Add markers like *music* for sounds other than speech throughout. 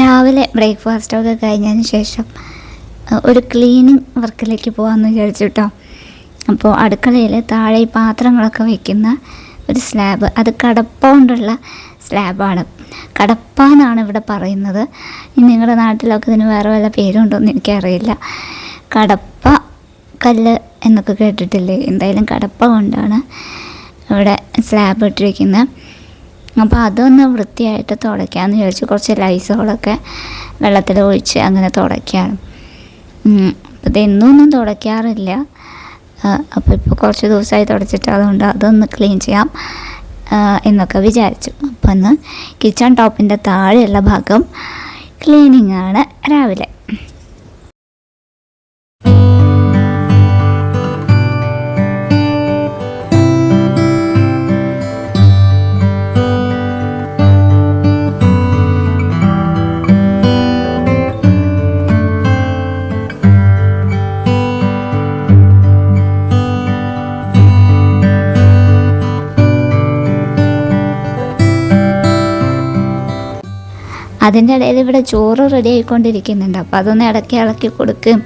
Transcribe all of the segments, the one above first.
രാവിലെ ബ്രേക്ക്ഫാസ്റ്റൊക്കെ കഴിഞ്ഞതിന് ശേഷം ഒരു ക്ലീനിങ് വർക്കിലേക്ക് പോകാമെന്ന് വിചാരിച്ചു കേട്ടോ അപ്പോൾ അടുക്കളയിൽ താഴെ പാത്രങ്ങളൊക്കെ വയ്ക്കുന്ന ഒരു സ്ലാബ്. അത് കടപ്പ കൊണ്ടുള്ള സ്ലാബാണ്. കടപ്പ എന്നാണ് ഇവിടെ പറയുന്നത്. നിങ്ങളുടെ നാട്ടിലൊക്കെ ഇതിന് വേറെ വല്ല പേരുണ്ടോ എന്ന് എനിക്കറിയില്ല. കടപ്പ കല്ല് എന്നൊക്കെ കേട്ടിട്ടില്ലേ? എന്തായാലും കടപ്പ കൊണ്ടാണ് ഇവിടെ സ്ലാബ് ഇട്ടിരിക്കുന്നത്. അപ്പോൾ അതൊന്ന് വൃത്തിയായിട്ട് തുടയ്ക്കാമെന്ന് ചോദിച്ചു കുറച്ച് ലൈസോളൊക്കെ വെള്ളത്തിൽ ഒഴിച്ച് അങ്ങനെ തുടയ്ക്കുകയാണ്. അപ്പോൾ ഇതൊന്നും തുടയ്ക്കാറില്ല. അപ്പോൾ ഇപ്പോൾ കുറച്ച് ദിവസമായി തുടച്ചിട്ട് അതുകൊണ്ട് അതൊന്ന് ക്ലീൻ ചെയ്യാം എന്നൊക്കെ വിചാരിച്ചു. അപ്പോൾ ഒന്ന് കിച്ചൺ ടോപ്പിന്റെ താഴെയുള്ള ഭാഗം ക്ലീനിങ് ആണ് രാവിലെ. അതിന്റെ ഇടയിൽ ഇവിടെ ചോറ് റെഡി ആയിക്കൊണ്ടിരിക്കുന്നുണ്ട്. അപ്പോൾ അതൊന്ന് ഇടയ്ക്ക് ഇളക്കി കൊടുക്കുകയും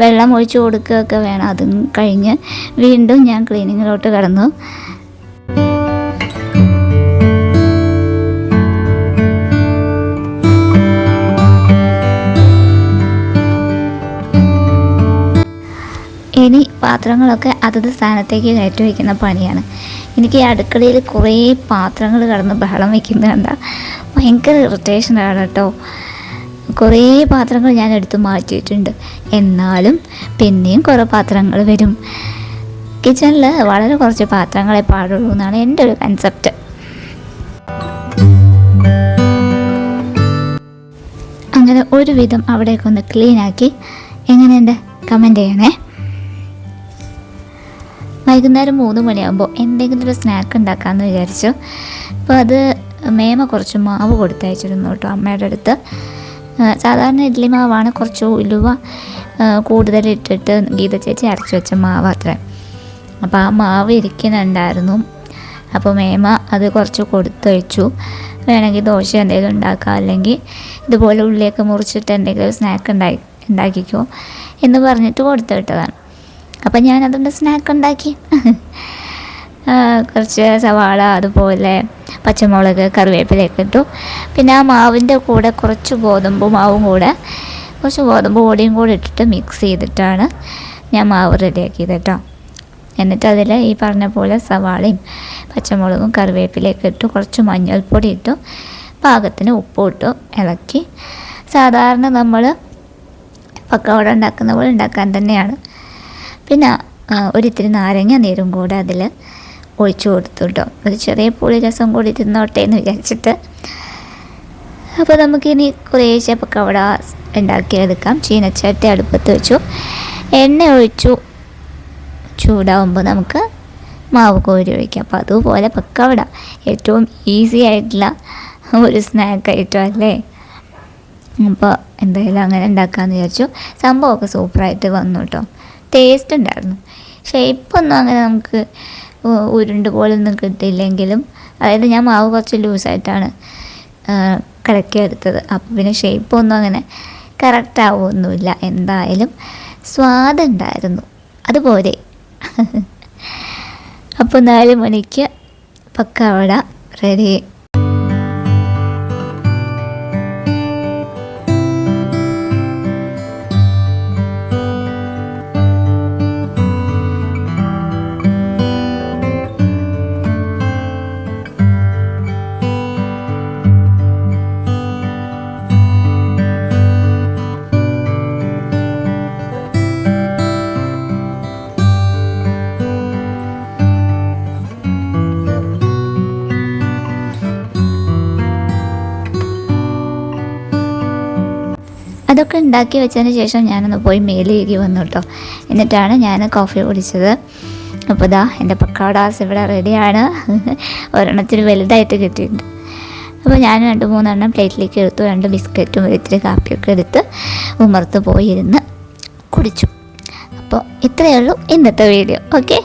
വെള്ളം ഒഴിച്ച് കൊടുക്കുകയൊക്കെ വേണം. അതും കഴിഞ്ഞ് വീണ്ടും ഞാൻ ക്ലീനിങ്ങിലോട്ട് കടന്നു. ഇനി പാത്രങ്ങളൊക്കെ അതത് സ്ഥാനത്തേക്ക് കയറ്റി വയ്ക്കുന്ന പണിയാണ്. എനിക്ക് അടുക്കളയിൽ കുറേ പാത്രങ്ങൾ കടന്ന് ബഹളം വയ്ക്കുന്നത് കണ്ട ഭയങ്കര ഇറിറ്റേഷനാണ് കേട്ടോ. കുറേ പാത്രങ്ങൾ ഞാൻ എടുത്ത് മാറ്റിയിട്ടുണ്ട്. എന്നാലും പിന്നെയും കുറേ പാത്രങ്ങൾ വരും. കിച്ചണിൽ വളരെ കുറച്ച് പാത്രങ്ങളെ പാടുള്ളൂ എന്നാണ് എന്റെ ഒരു കൺസെപ്റ്റ് അങ്ങനെ ഒരുവിധം അവിടേക്ക് ഒന്ന് ക്ലീൻ ആക്കി. എങ്ങനെയുണ്ട് കമന്റ് ചെയ്യണേ. വൈകുന്നേരം മൂന്ന് മണിയാകുമ്പോൾ എന്തെങ്കിലും ഒരു സ്നാക്ക് ഉണ്ടാക്കാമെന്ന് വിചാരിച്ചു. അപ്പോൾ അത് മേമ കുറച്ച് മാവ് കൊടുത്തയച്ചിരുന്നു കേട്ടോ അമ്മയുടെ അടുത്ത്. സാധാരണ ഇഡ്ഡലി മാവാണ് കുറച്ച് ഉലുവ കൂടുതൽ ഇട്ടിട്ട് ഗീത ചേച്ചി അരച്ച് വെച്ച മാവ് അത്ര. അപ്പോൾ ആ മാവ് ഇരിക്കുന്നുണ്ടായിരുന്നു. അപ്പോൾ മേമ അത് കുറച്ച് കൊടുത്തയച്ചു. വേണമെങ്കിൽ ദോശ എന്തെങ്കിലും ഉണ്ടാക്കാം അല്ലെങ്കിൽ ഇതുപോലെ ഉള്ളിയൊക്കെ മുറിച്ചിട്ട് എന്തെങ്കിലും സ്നാക്ക് ഉണ്ടാക്കി ഉണ്ടാക്കിക്കോ എന്ന് പറഞ്ഞിട്ട് കൊടുത്തു വിട്ടതാണ്. അപ്പം ഞാനതുകൊണ്ട് സ്നാക്ക് ഉണ്ടാക്കി. *laughs* കുറച്ച് സവാള അതുപോലെ പച്ചമുളക് കറിവേപ്പിലയൊക്കെ ഇട്ടു. പിന്നെ ആ മാവിന്റെ കൂടെ കുറച്ച് ഗോതമ്പ് മാവും കൂടെ കുറച്ച് ഗോതമ്പ് പൊടിയും കൂടെ ഇട്ടിട്ട് മിക്സ് ചെയ്തിട്ടാണ് ഞാൻ മാവ് റെഡിയാക്കിയത് കേട്ടോ. എന്നിട്ട് അതിൽ ഈ പറഞ്ഞ പോലെ സവാളയും പച്ചമുളകും കറിവേപ്പിലയൊക്കെ ഇട്ടു കുറച്ച് മഞ്ഞൾപ്പൊടി ഇട്ടു പാകത്തിന് ഉപ്പും ഇട്ടു ഇളക്കി. സാധാരണ നമ്മൾ പക്കവട ഉണ്ടാക്കുന്ന പോലെ ഉണ്ടാക്കാൻ തന്നെയാണ്. പിന്നെ ഒരിത്തിരി നാരങ്ങ നീരും കൂടെ അതിൽ ഒഴിച്ചു കൊടുത്തു കേട്ടോ ഒരു ചെറിയ പുളി രസം കൂടി തിന്നോട്ടെ എന്ന് വിചാരിച്ചിട്ട്. അപ്പോൾ നമുക്കിനി കുറേശ്ശെ പക്കവട ഉണ്ടാക്കിയെടുക്കാം. ചീനച്ചട്ടി അടുപ്പത്ത് വെച്ചു. എണ്ണ ഒഴിച്ചു. ചൂടാവുമ്പോൾ നമുക്ക് മാവ് കോരി ഒഴിക്കാം. അപ്പോൾ അതുപോലെ പക്കവട. ഏറ്റവും ഈസി ആയിട്ടുള്ള ഒരു സ്നാക്ക് ഐറ്റം അല്ലേ? അപ്പോൾ എന്തായാലും അങ്ങനെ ഉണ്ടാക്കാമെന്ന് വിചാരിച്ചു. സംഭവമൊക്കെ സൂപ്പറായിട്ട് വന്നു കേട്ടോ ടേസ്റ്റ് ഉണ്ടായിരുന്നു. ഷേപ്പൊന്നും അങ്ങനെ നമുക്ക് ഉരുണ്ട് പോലൊന്നും കിട്ടിയില്ലെങ്കിലും. അതായത് ഞാൻ മാവ് കുറച്ച് ലൂസായിട്ടാണ് കിടക്കിയെടുത്തത് അപ്പോൾ പിന്നെ ഷേപ്പൊന്നും അങ്ങനെ കറക്റ്റ് ആവുമൊന്നുമില്ല എന്തായാലും സ്വാദുണ്ടായിരുന്നു അതുപോലെ. *laughs* അപ്പോൾ നാല് മണിക്ക് പക്കവട റെഡി അതൊക്കെ ഉണ്ടാക്കി വെച്ചതിന് ശേഷം ഞാനൊന്ന് പോയി മേലേക്ക് വന്നു കേട്ടോ എന്നിട്ടാണ് ഞാൻ കോഫി കുടിച്ചത്. അപ്പോൾ ഇതാ എന്റെ പക്കാടാസ് ഇവിടെ റെഡിയാണ് *laughs* ഒരെണ്ണത്തിന് വലുതായിട്ട് കിട്ടിയിട്ടുണ്ട്. അപ്പോൾ ഞാൻ രണ്ട് മൂന്നെണ്ണം പ്ലേറ്റിലേക്ക് എടുത്തു. രണ്ട് ബിസ്ക്കറ്റും ഇത്തിരി കാപ്പിയൊക്കെ എടുത്ത് ഉമർത്ത് പോയിരുന്ന് കുടിച്ചു. അപ്പോൾ ഇത്രയേ ഉള്ളൂ ഇന്നത്തെ വീഡിയോ ഓക്കെ